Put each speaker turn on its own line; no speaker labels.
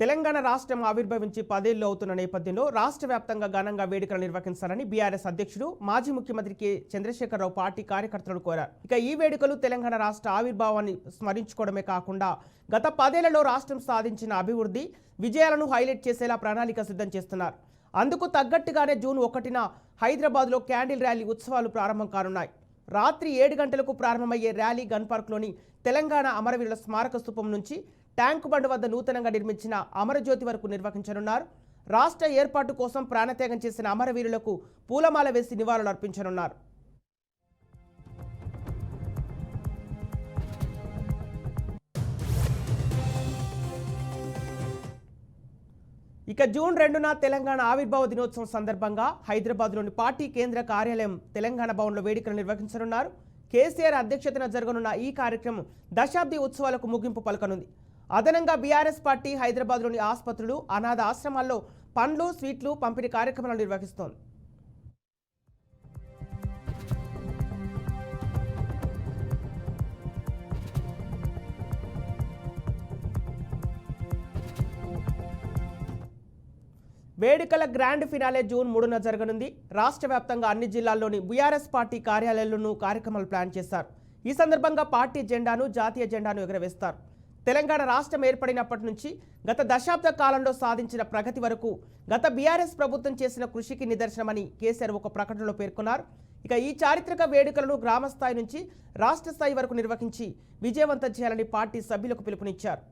తెలంగాణ రాష్ట్రం ఆవిర్భవించి పదేళ్ళు అవుతున్న నేపథ్యంలో రాష్ట్ర వ్యాప్తంగా ఘనంగా వేడుకలు నిర్వహించాలని బీఆర్ఎస్ అధ్యక్షుడు మాజీ ముఖ్యమంత్రి కె. చంద్రశేఖరరావు పార్టీ కార్యకర్తలను కోరారు. ఇక ఈ వేడుకలు తెలంగాణ రాష్ట్ర ఆవిర్భావాన్ని స్మరించుకోవడమే కాకుండా గత పదేళ్ళలో రాష్ట్రం సాధించిన అభివృద్ధి విజయాలను హైలైట్ చేసేలా ప్రణాళిక సిద్ధం చేస్తున్నారు. అందుకు తగ్గట్టుగానే జూన్ ఒకటిన హైదరాబాద్లో క్యాండిల్ ర్యాలీ ఉత్సవాలు ప్రారంభం కానున్నాయి. రాత్రి ఏడు గంటలకు ప్రారంభమయ్యే ర్యాలీ గన్ పార్క్లోని తెలంగాణ అమరవీరుల స్మారక స్థూపం నుంచి ట్యాంక్ బండ్ వద్ద నూతనంగా నిర్మించిన అమరజ్యోతి వరకు నిర్వహించనున్నారు. రాష్ట్ర ఏర్పాటు కోసం ప్రాణత్యాగం చేసిన అమరవీరులకు పూలమాల వేసి నివాళులు అర్పించనున్నారు. ఇక జూన్ రెండున తెలంగాణ ఆవిర్భావ దినోత్సవం సందర్భంగా హైదరాబాద్లోని పార్టీ కేంద్ర కార్యాలయం తెలంగాణ భవన్లో వేడుకలు నిర్వహించనున్నారు. కేసీఆర్ అధ్యక్షతన జరగనున్న ఈ కార్యక్రమం దశాబ్ది ఉత్సవాలకు ముగింపు పలకనుంది. అదనంగా బీఆర్ఎస్ పార్టీ హైదరాబాద్లోని ఆసుపత్రులు అనాథ ఆశ్రమాల్లో పండ్లు స్వీట్లు పంపిణీ కార్యక్రమాలు నిర్వహిస్తోంది. వేడుకల గ్రాండ్ ఫినాలే జూన్ మూడున జరగనుంది. రాష్ట్ర వ్యాప్తంగా అన్ని జిల్లాల్లోని బీఆర్ఎస్ పార్టీ కార్యాలయాల్లోనూ కార్యక్రమాలు ప్లాన్ చేశారు ఈ సందర్భంగా పార్టీ జెండాను జాతీయ జెండాను ఎగురవేస్తారు. తెలంగాణ రాష్ట్రం ఏర్పడినప్పటి నుంచి గత దశాబ్ద కాలంలో సాధించిన ప్రగతి వరకు గత బీఆర్ఎస్ ప్రభుత్వం చేసిన కృషికి నిదర్శనమని కేసీఆర్ ఒక ప్రకటనలో పేర్కొన్నారు. ఇక ఈ చారిత్రక వేడుకలను గ్రామ స్థాయి నుంచి రాష్ట్ర స్థాయి వరకు నిర్వహించి విజయవంతం చేయాలని పార్టీ సభ్యులకు పిలుపునిచ్చారు.